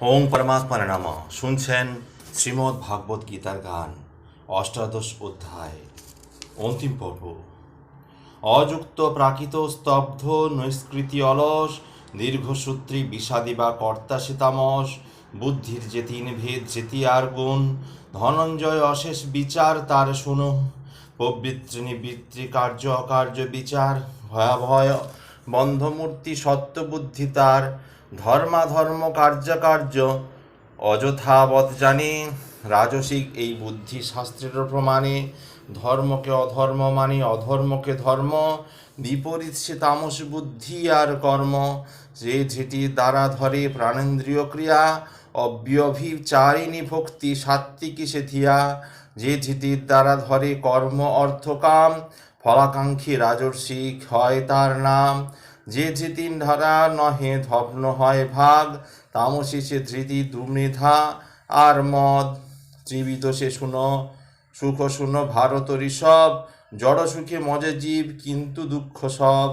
ওং পরমাত্মার নাম শুনছেন শ্রীমদ্ ভাগবত গীতার গান, অষ্টাদশ অধ্যায়, অন্তিম পর্ব। অযুক্ত, প্রাকৃত, স্তব্ধ, নৈষ্কৃতি অলস, দীর্ঘসূত্রী, বিষাদী বা কর্তা শীতামস বুদ্ধির যে তিন ভেদ যেতি আর গুণ, ধনঞ্জয় অশেষ বিচার তার শুনো। প্রবৃত্তি নিবৃত্তি কার্য, অকার্য বিচার ভয়াভয় বন্ধমূর্তি সত্যবুদ্ধি তার ধর্মাধর্ম কার্যকার্য অযথাবৎ জানে। রাজসিক এই বুদ্ধি শাস্ত্রের প্রমাণে, ধর্মকে অধর্ম মানে অধর্মকে ধর্ম, বিপরীত সে তামস বুদ্ধি আর কর্ম। যে যেটি দ্বারা ধরে প্রাণেন্দ্রিয় ক্রিয়া, অব্যভিচারিণী ভক্তি সাত্বিকী সে থিয়া। যে যেটির দ্বারা ধরে কর্ম, অর্থকাম, ফলাকাঙ্ক্ষী রাজর্ষিক হয় তার নাম। যে ধৃতিন ধারা নহে ধপ্ন হয় ভাগ, তামসী সে ধৃতি দুমৃধা আর মদ, জীবিত সে শুনো, সুখ শুনো ভারত ঋষভ জড় সুখে মজে জীব, কিন্তু দুঃখ সব।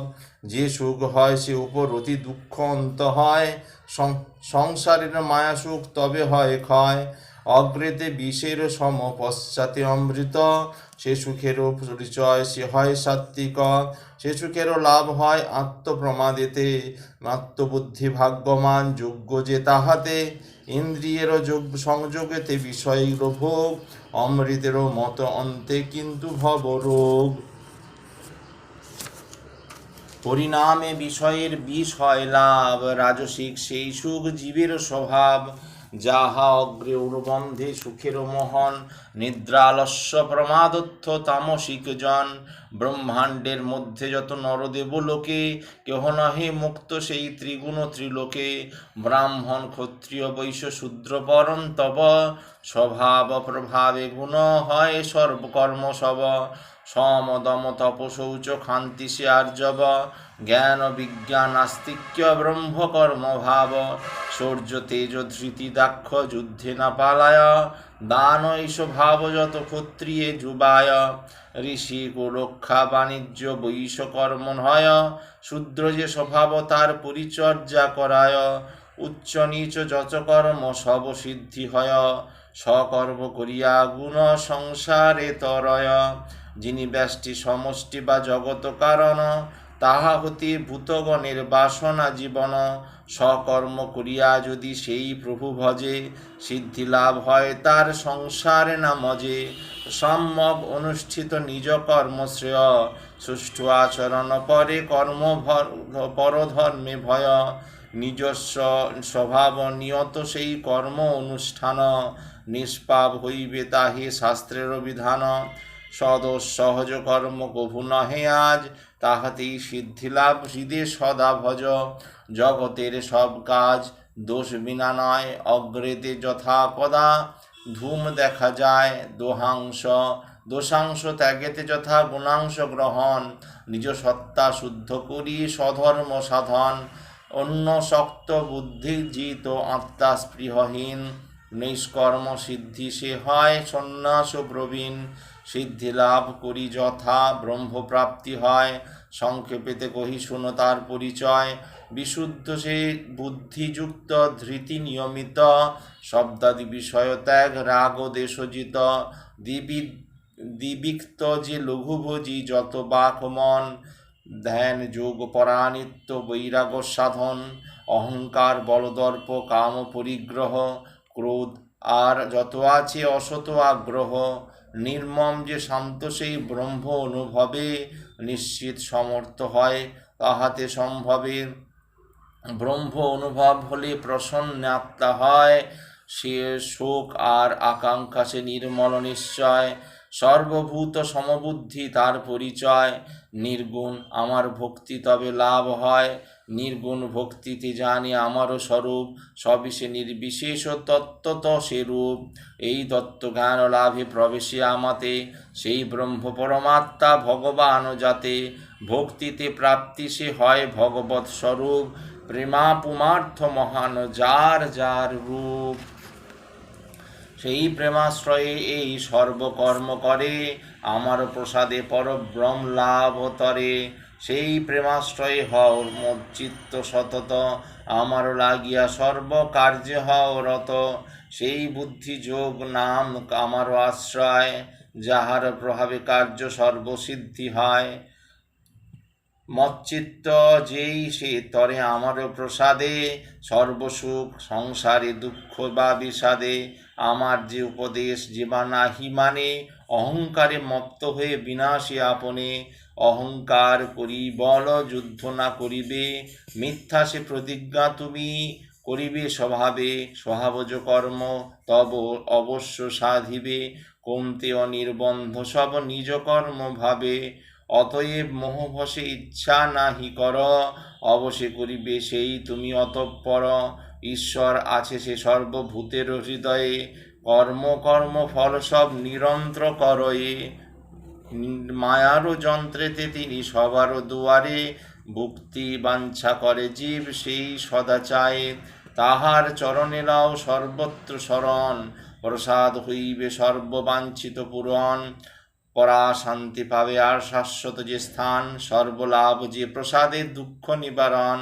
যে সুখ হয় সে উপর অতি দুঃখ অন্ত হয় সংসারের মায়া সুখ তবে হয় ক্ষয়। অগ্রেতে বিষের সম পশ্চাতে অমৃত, সে সুখেরও পরিচয় সে হয় সাত্বিক। সুখেরও লাভ হয় আত্মপ্রমাদেতে। আত্মবুদ্ধি ভাগ্যমান যোগ্য যে তাহাতে। ইন্দ্রিয়েরও যোগ সংযোগেতে বিষয়ের ভোগ, অমৃতেরও মত অন্তে কিন্তু ভব রোগ পরিণামে বিষয়ের বিষ হয় লাভ, রাজসিক সেই সুখ জীবের স্বভাব। যাহা অগ্রে অনুবন্ধে সুখের মোহন, নিদ্রালস্য প্রমাদত্থ তামসিক জন, ব্রহ্মাণ্ডের মধ্যে যত নরদেব লোকে, কেহ নহে মুক্ত সেই ত্রিগুণ ত্রিলোকে। ব্রাহ্মণ, ক্ষত্রিয়, বৈশ্য, শূদ্র, পরম তব, স্বভাব প্রভাবে গুণ হয় সর্বকর্ম সব। সমদম তপ শৌচ খান্তি সে আর্যব। জ্ঞান বিজ্ঞান আস্তিক্য ব্রহ্মকর্ম ভাব শৌর্য তেজ ধৃতি দাক্ষ যুদ্ধে না পালায় দান ঈশ ভাব যত ক্ষত্রিয়ে যুবায় ঋষি রক্ষা বাণিজ্য বৈশ কর্ম হয় শূদ্র যে স্বভাব তার পরিচর্যা করায় উচ্চ নিচ যচ কর্ম সব সিদ্ধি হয় সকর্ম করিয়া গুণ সংসারে তরয় যিনি ব্যষ্টি সমষ্টি বা জগত কারণ তাহা হতে ভূতগণের বাসনা জীবন সকর্ম করিয়া যদি সেই প্রভু ভজে, সিদ্ধি লাভ হয় তার সংসারে না মজে। সম্যক অনুষ্ঠিত নিজ কর্ম শ্রেয়, সুষ্ঠু আচরণ পরে কর্ম পরধর্মে ভয়। নিজস্ব স্বভাব নিয়ত সেই কর্ম অনুষ্ঠান, নিষ্পাপ হইবে তাহে শাস্ত্রের বিধান। সদ সহজ কর্ম কভু নহে আজ, তাহাতেই সিদ্ধি লাভ হৃদে সদা ভজ। জগতের সব কাজ দোষ বিনা নয়, অগ্রেতে যথা কদা ধূম দেখা যায় দোহাংশ, দোষাংশ ত্যাগেতে যথা গুণাংশ গ্রহণ। নিজ সত্তা শুদ্ধ করি স্বধর্ম সাধন। অন্য শক্ত বুদ্ধি জিত আত্মা স্পৃহহীন। নিষ্কর্ম সিদ্ধি সে হয় সন্ন্যাস প্রবীণ। সিদ্ধি লাভ করি যথা, ব্রহ্মপ্রাপ্তি হয়। সংক্ষেপেতে কহি, শুনো তার পরিচয়। বিশুদ্ধ সে বুদ্ধিযুক্ত, ধৃতি নিয়মিত। শব্দাদি বিষয় ত্যাগ, রাগ দেশজিত। দিবি, দিবিক্ত যে লঘুভোজী, যত বাক মন। ধ্যান, যোগ পরানিত্য বৈরাগ্য সাধন। অহংকার, বলদর্প, কাম, পরিগ্রহ। ক্রোধ, আর যত আছে, অসত আগ্রহ। নির্মম যে শান্ত সেই ব্রহ্ম অনুভবে নিশ্চিত সমর্থ হয় তাহাতে সম্ভবে। ব্রহ্ম অনুভব হলে প্রসন্ন আত্মা হয়, সে শোক আর আকাঙ্ক্ষা সে নির্মল নিশ্চয়। সর্বভূত সমবুদ্ধি তার পরিচয়। নির্গুণ আমার ভক্তি তবে লাভ হয়। নির্গুণ ভক্তিতে জানি আমারও স্বরূপ। সবই সে নির্বিশেষ তত্ত্বত সে রূপ এই তত্ত্বজ্ঞান লাভে প্রবেশে আমাতে। সেই ব্রহ্ম পরমাত্মা ভগবান যাতে ভক্তিতে প্রাপ্তি সে হয় ভগবৎ স্বরূপ। প্রেমাপুমার্থ মহান যার যার রূপ। সেই প্রেমাশ্রয়ে এই সর্বকর্ম করে, আমার প্রসাদে পরব্রহ্ম লাভ তরে। সেই প্রেমাশ্রয়ে হও মজ্জিত্ত সতত, আমার লাগিয়া সর্বকার্যে হও রত। সেই বুদ্ধি যোগ নাম আমারও আশ্রয়, যাহার প্রভাবে কার্য সর্বসিদ্ধি হয়। মচ্চিত্ত যেই সে তরে আমার প্রসাদে, সর্বসুখ সংসারে দুঃখ বা বিষাদে আমার যে উপদেশ যে বা নাহি মানে অহংকারে মত্ত হয়ে বিনাশে আপনে। অহংকার করি বল, যুদ্ধ না করিবে, মিথ্যা সে প্রতিজ্ঞা তুমি করিবে স্বভাবে, স্বভাবজ কর্ম তব অবশ্য সাধিবে। কমতে অনির্বন্ধ সব নিজ কর্ম ভাবে, অতএব মোহভসে ইচ্ছা নাহি কর অবশ্যই করিবে সেই তুমি অতঃপর। ঈশ্বর আছে সে সর্বভূতের হৃদয়ে। কর্ম কর্ম, ফল সব নিরন্ত্র করয়ে। মায়ারও যন্ত্রেতে তিনি সবারও দুয়ারে ভুক্তি বাঞ্ছা করে, জীব সেই সদা চায়। তাহার চরণে লাও সর্বত্র শরণ, প্রসাদ হইবে সর্ববাঞ্ছিত পূরণ। পরা শান্তি পাবে আর শাশ্বত যে স্থান, সর্বলাভ যে প্রসাদের দুঃখ নিবারণ।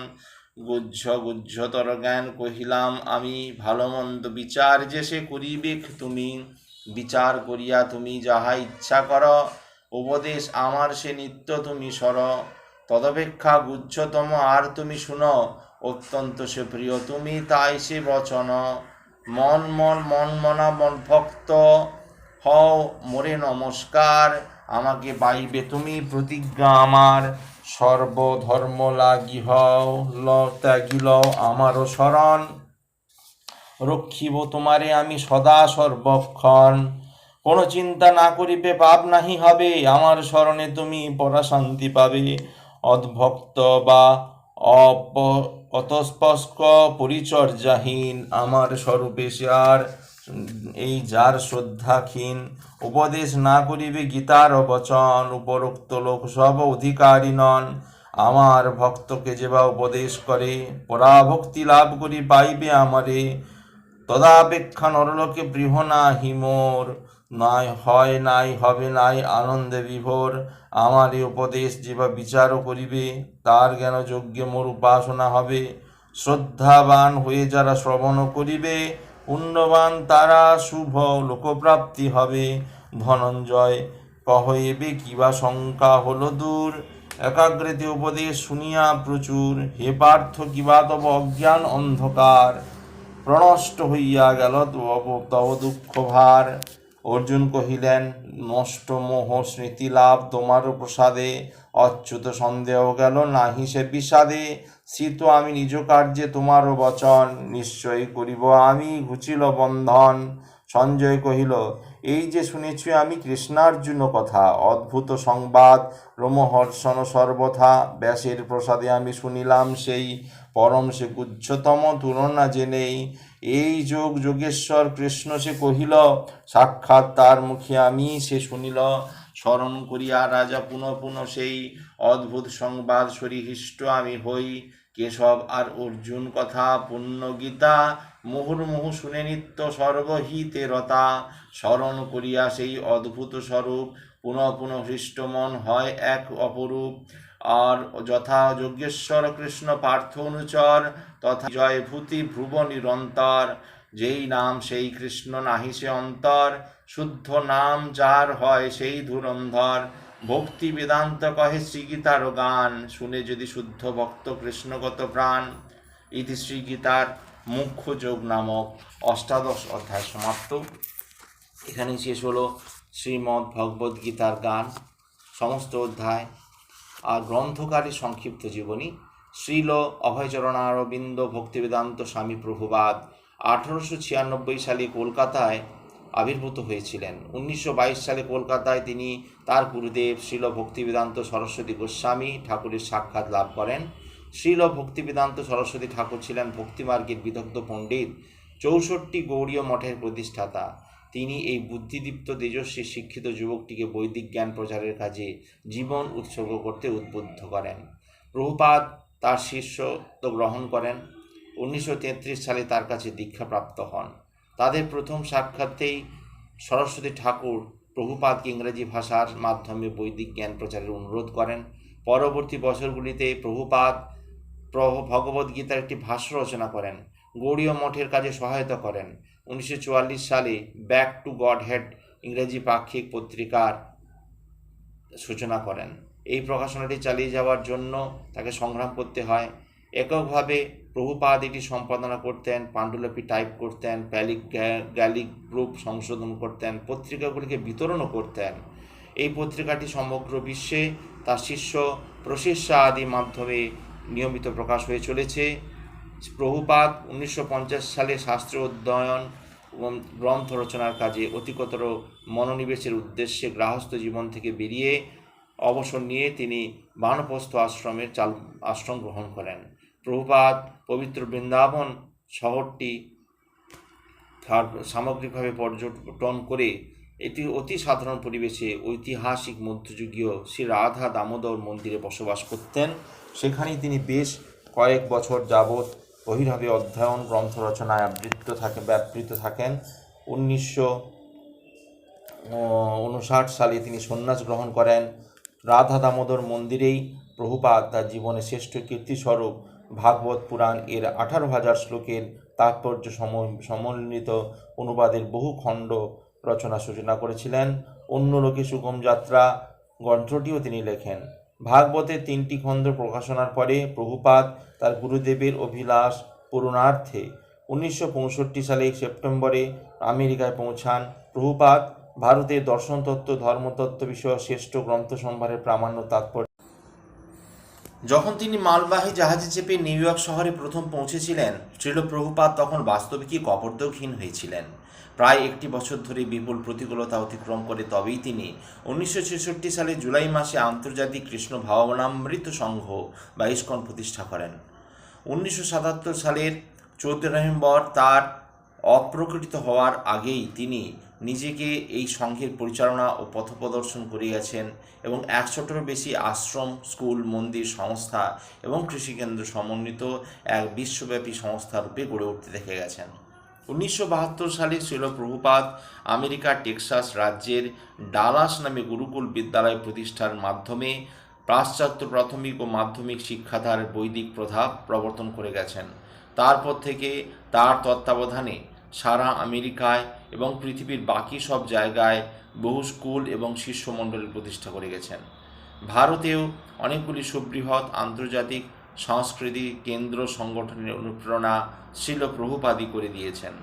গুজ্জ গুজ্জতর জ্ঞান কহিলাম, আমি ভালো মন্দ বিচার যে সে করিবে তুমি, বিচার করিয়া তুমি যাহা ইচ্ছা কর, উপদেশ আমার সে নিত্য তুমি সর। তদপেক্ষা গুচ্ছতম আর তুমি শুনো, অত্যন্ত সে প্রিয় তুমি তাই সে বচন। মন মন মন, মনা, মন ভক্ত, হও, মোরে নমস্কার, আমাকে পাইবে তুমি প্রতিজ্ঞা আমার। সর্বধর্ম লাগি হও ল ত্যাগি লও আমারও শরণ। রক্ষিব তোমারে আমি সদা সর্বক্ষণ। কোনো চিন্তা না করিবে, পাপ নাহি হবে। আমার স্মরণে তুমি পরা শান্তি পাবে। অদ্ভক্ত বা অপ অতস্পস্ক পরিচর্যাহীন আমার স্বরূপে সে আর এই যার শ্রদ্ধাহীন উপদেশ না করিবে গীতার বচন, উপরোক্ত লোক সব অধিকারী নন। আমার ভক্তকে যে বা উপদেশ করে, পরাভক্তি লাভ করি পাইবে আমারে। তদাপেক্ষা নরলোকে বৃহ না হিমোর নাই হয়, নাই হবে, নাই আনন্দে বিভোর। আমার উপদেশ যে বা বিচারও করিবে, তার জ্ঞান যজ্ঞে মোর উপাসনা হবে। শ্রদ্ধাবান হয়ে যারা শ্রবণ করিবে পুণ্যবান তারা শুভ লোকপ্রাপ্তি হবে। ধনঞ্জয় কহইবে কিবা শঙ্কা হলো দূর? একাগ্রতে উপদেশ শুনিয়া প্রচুর। হে পার্থ, কিবা তব অজ্ঞান অন্ধকার? প্রনষ্ট হইয়া গেল তব তব দুঃখ ভার। অর্জুন কহিলেন, নষ্ট মোহ স্মৃতি লাভ তোমারও প্রসাদে। অচ্যুত সন্দেহ গেল নাহি সে বিষাদে। শীত আমি নিজ কার্যে তোমারও বচন নিশ্চয়ই করিব। আমি ঘুচিল বন্ধন, সঞ্জয় কহিল, এই যে শুনেছি আমি কৃষ্ণার্জুন কথা, অদ্ভুত সংবাদ, রোমহর্ষণ সর্বথা, ব্যাসের প্রসাদে আমি শুনিলাম সেই পরম সে গুচ্ছতম তুলনা জেনেই। এই যোগ যোগেশ্বর কৃষ্ণ সে কহিল, সাক্ষাৎ তার মুখে আমি সে শুনিল। স্মরণ করিয়া রাজা পুনঃ পুনঃ সেই অদ্ভুত সংবাদ সরিহিষ্ট আমি হই। কেশব আর অর্জুন কথা পুণ্য গীতা মুহুর্মুহু শুনে নিত্য সর্বহিতে রতা স্মরণ করিয়া সেই অদ্ভুত স্বরূপ পুনঃ পুনঃ হৃষ্টমন হয় এক অপরূপ। আর যথা যজ্ঞেশ্বর কৃষ্ণ পার্থ অনুচর, তথা জয়ভূতি ভ্রুব নিরন্তর। যেই নাম সেই কৃষ্ণ নাহি সে অন্তর, শুদ্ধ নাম যার হয় সেই ধুরন্ধর। ভক্তি বেদান্ত কহে শ্রীগীতার গান, শুনে যদি শুদ্ধ ভক্ত কৃষ্ণগত প্রাণ, ইতি শ্রীগীতার মুখ্য যোগ নামক অষ্টাদশ অধ্যায় সমাপ্ত। এখানেই শেষ হলো শ্রীমদ্ ভগবদ্ গীতার গান, সমস্ত অধ্যায়। আর গ্রন্থকারী সংক্ষিপ্ত জীবনী, শ্রীল অভয়চরণারবিন্দ ভক্তিবেদান্ত স্বামী প্রভুবাদ, আঠারোশো ছিয়ানব্বই সালে কলকাতায় আবির্ভূত হয়েছিলেন। উনিশশো বাইশ সালে কলকাতায় তিনি তার গুরুদেব শ্রীল ভক্তিবেদান্ত সরস্বতী গোস্বামী ঠাকুরের সাক্ষাৎ লাভ করেন। শ্রীল ভক্তিবেদান্ত সরস্বতী ঠাকুর ছিলেন ভক্তিমার্গের বিদগ্ধ পণ্ডিত, চৌষট্টি গৌড়ীয় মঠের প্রতিষ্ঠাতা। তিনি এই বুদ্ধিদীপ্ত, তেজস্বী, শিক্ষিত যুবকটিকে বৈদিক জ্ঞান প্রচারের কাজে জীবন উৎসর্গ করতে উদ্বুদ্ধ করেন। প্রভুপাদ তার শিষ্যত্ব গ্রহণ করেন। উনিশশো তেত্রিশ সালে তার কাছে দীক্ষাপ্রাপ্ত হন। তাদের প্রথম সাক্ষাৎতেই সরস্বতী ঠাকুর প্রভুপাদকে ইংরেজি ভাষার মাধ্যমে বৈদিক জ্ঞান প্রচারের অনুরোধ করেন। পরবর্তী বছরগুলিতে প্রভুপাদ প্রভ- ভগবদ্গীতার একটি ভাষ্য রচনা করেন, গৌড়ীয় মঠের কাজে সহায়তা করেন। উনিশশো চুয়াল্লিশ সালে ব্যাক টু গড হেড ইংরেজি পাক্ষিক পত্রিকার সূচনা করেন। এই প্রকাশনাটি চালিয়ে যাওয়ার জন্য তাকে সংগ্রাম করতে হয়। এককভাবে প্রভুপাদ এটি সম্পাদনা করতেন, পাণ্ডুলিপি টাইপ করতেন, প্যালিক গ্যালিক গ্রুপ সংশোধন করতেন, পত্রিকাগুলিকে বিতরণও করতেন। এই পত্রিকাটি সমগ্র বিশ্বে তার শিষ্য প্রশিষ্যা আদি মাধ্যমে নিয়মিত প্রকাশ হয়ে চলেছে। প্রভুপাদ উনিশশো সালে শাস্ত্র অধ্যয়ন গ্রন্থ রচনার কাজে অধিকতর মনোনিবেশের উদ্দেশ্যে গৃহস্থ জীবন থেকে বেরিয়ে অবসর নিয়ে তিনি বানপ্রস্থ আশ্রমের চাল, আশ্রম গ্রহণ করেন। প্রভুপাদ পবিত্র বৃন্দাবন শহরটি সামগ্রিকভাবে পর্যটন করে এটি অতি সাধারণ পরিবেশে ঐতিহাসিক মধ্যযুগীয় শ্রী রাধা দামোদর মন্দিরে বসবাস করতেন। সেখানেই তিনি বেশ কয়েক বছর যাবৎ বহির্ভাবে অধ্যয়ন, গ্রন্থ রচনায় আবৃত্ত থাকে ব্যাপৃত থাকেন। উনিশশো উনষাট সালে তিনি সন্ন্যাস গ্রহণ করেন। রাধা দামোদর মন্দিরেই প্রভুপাত তার জীবনের শ্রেষ্ঠ কীর্তিস্বরূপ ভাগবত পুরাণ এর আঠারো হাজার শ্লোকের তাৎপর্য সম- সমন্বিত অনুবাদের বহু খণ্ড রচনা সূচনা করেছিলেন। অন্য লোকে সুগম যাত্রা গ্রন্থটিও তিনি লেখেন। ভাগবতের তিনটি খণ্ড প্রকাশনার পরে প্রভুপাদ তার গুরুদেবের অভিলাষ পূরণার্থে উনিশশো পঁয়ষট্টি সালে সেপ্টেম্বরে আমেরিকায় পৌঁছান। প্রভুপাত ভারতের দর্শনতত্ত্ব, ধর্মতত্ত্ব বিষয়ক শ্রেষ্ঠ গ্রন্থ সম্ভারের প্রামাণ্য তাৎপর্য যখন তিনি মালবাহী জাহাজে চেপে নিউ ইয়র্ক শহরে প্রথম পৌঁছেছিলেন শ্রীল প্রভুপাদ তখন বাস্তবিকই কপর্দকহীন হয়েছিলেন। প্রায় একটি বছর ধরে বিপুল প্রতিকূলতা অতিক্রম করে তবেই তিনি উনিশশো ছেষট্টি সালে জুলাই মাসে আন্তর্জাতিক কৃষ্ণ ভাবনামৃত সংঘ বা ইস্কন প্রতিষ্ঠা করেন। উনিশশো সাতাত্তর সালের চৌদ্দ নভেম্বর তার অপ্রকটিত হওয়ার আগেই তিনি নিজেকে এই সংঘের পরিচালনা ও পথপ্রদর্শন করে গেছেন এবং একশোটিরও বেশি আশ্রম, স্কুল, মন্দির, সংস্থা এবং কৃষিকেন্দ্র সমন্বিত এক বিশ্বব্যাপী সংস্থা রূপে গড়ে উঠতে দেখে গেছেন। উনিশশো বাহাত্তর সালে ছিল প্রভুপাদ আমেরিকা, টেক্সাস রাজ্যের ডালাস নামে গুরুকুল বিদ্যালয় প্রতিষ্ঠার মাধ্যমে পাশ্চাত্য প্রাথমিক ও মাধ্যমিক শিক্ষাধার বৈদিক প্রথা প্রবর্তন করে গেছেন। তারপর থেকে তার তত্ত্বাবধানে সারা আমেরিকায় এবং পৃথিবীর বাকি সব জায়গায় বহু স্কুল এবং শিষ্যমণ্ডলী প্রতিষ্ঠা করে গেছেন। ভারতেও অনেকগুলি সুবৃহৎ আন্তর্জাতিক সংস্কৃতি কেন্দ্র সংগঠনের অনুপ্রেরণা শিল প্রভুপাদি করে দিয়েছেন।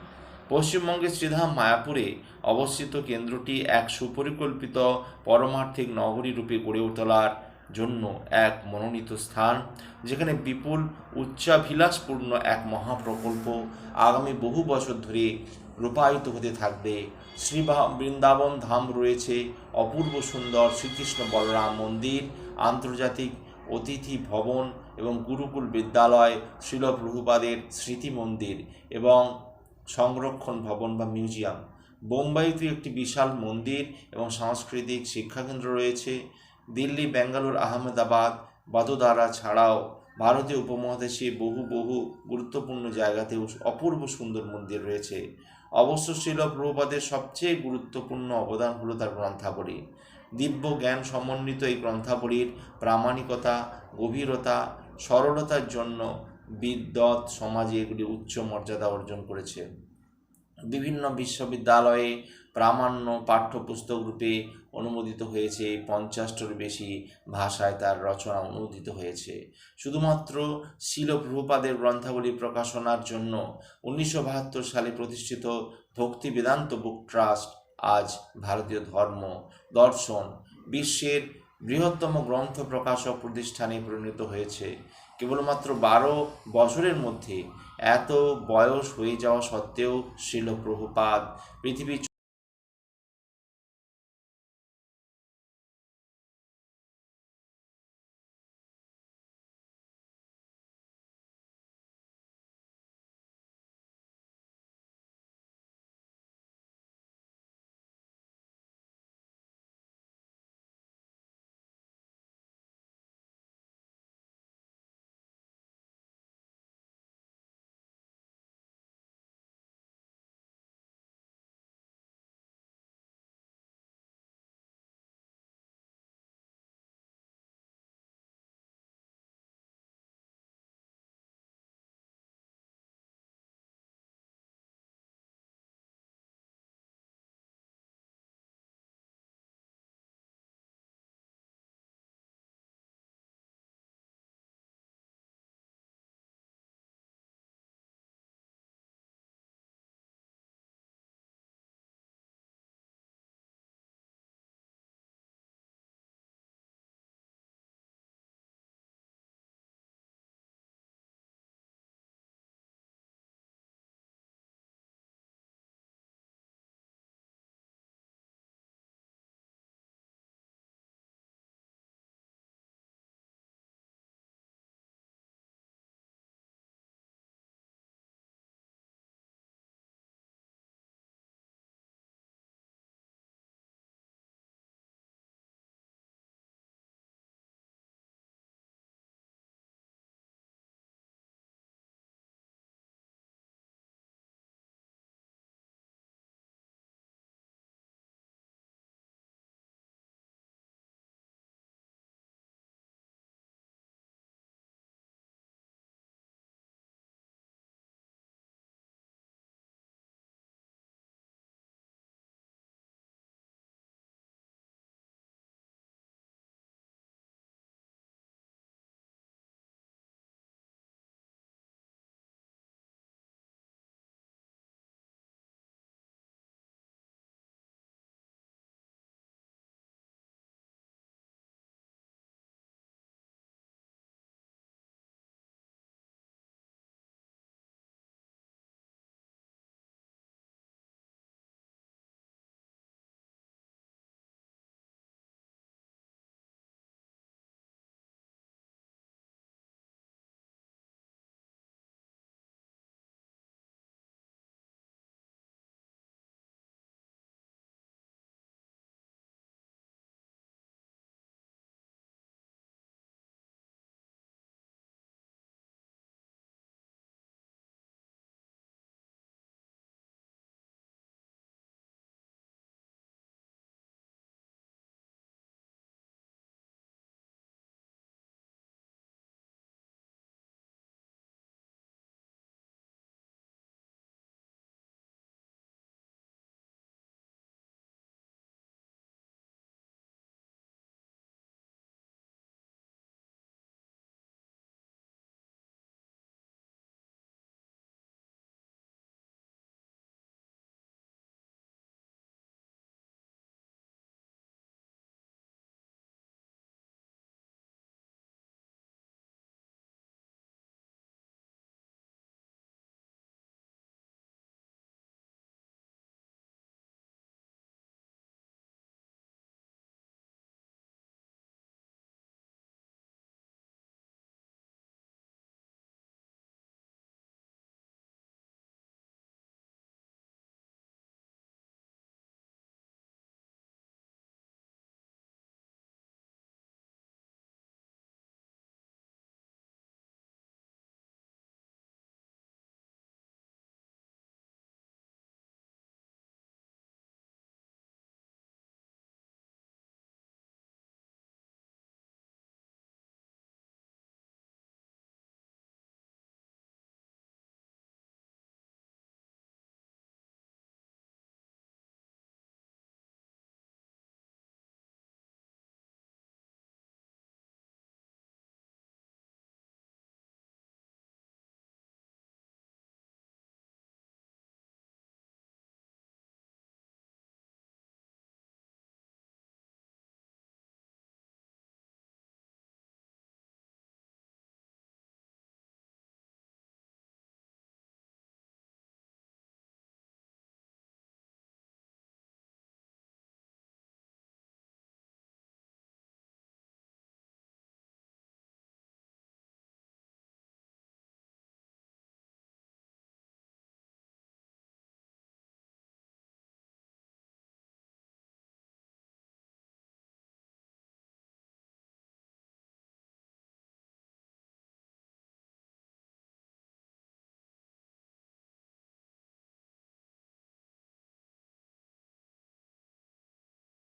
পশ্চিমবঙ্গের শ্রীধাম মায়াপুরে অবস্থিত কেন্দ্রটি এক সুপরিকল্পিত পরমার্থিক নগরী রূপে গড়ে তোলার জন্য এক মনোনীত স্থান, যেখানে বিপুল উচ্চাভিলাষপূর্ণ এক মহাপ্রকল্প আগামী বহু বছর ধরে রূপায়িত হতে থাকবে। শ্রী বৃন্দাবন ধাম রয়েছে, অপূর্ব সুন্দর শ্রীকৃষ্ণ বলরাম মন্দির, আন্তর্জাতিক অতিথি ভবন এবং গুরুকুল বিদ্যালয় শিল প্রভুপাদের স্মৃতি মন্দির এবং সংরক্ষণ ভবন বা মিউজিয়াম। বোম্বাইতে একটি বিশাল মন্দির এবং সাংস্কৃতিক শিক্ষাকেন্দ্র রয়েছে। দিল্লি ব্যাঙ্গালোর আহমেদাবাদ, বাদোদারা ছাড়াও ভারতীয় উপমহাদেশে বহু বহু গুরুত্বপূর্ণ জায়গাতেও অপূর্ব সুন্দর মন্দির রয়েছে। অবশ্য শিল প্রভুপাদের সবচেয়ে গুরুত্বপূর্ণ অবদান হলো তার গ্রন্থাবলী। দিব্য জ্ঞান সমন্বিত এই গ্রন্থাবলীর প্রামাণিকতা, গভীরতা, সরলতার জন্য বিদ্বৎ সমাজে এগুলি উচ্চ মর্যাদা অর্জন করেছে। বিভিন্ন বিশ্ববিদ্যালয়ে প্রামাণ্য পাঠ্যপুস্তক রূপে অনুমোদিত হয়েছে পঞ্চাশটির বেশি ভাষায় তার রচনা অনুমোদিত হয়েছে। শুধুমাত্র শিল প্রভুপাদের গ্রন্থাবলী প্রকাশনার জন্য উনিশশো বাহাত্তর সালে প্রতিষ্ঠিত ভক্তি বেদান্ত বুক ট্রাস্ট আজ ভারতীয় ধর্ম দর্শন বিশ্বের বৃহত্তম গ্রন্থ প্রকাশক প্রতিষ্ঠানে পরিণত হয়েছে। কেবলমাত্র বারো বছরের মধ্যে এত বয়স হয়ে যাওয়া সত্ত্বেও শিল প্রভুপাদ পৃথিবীর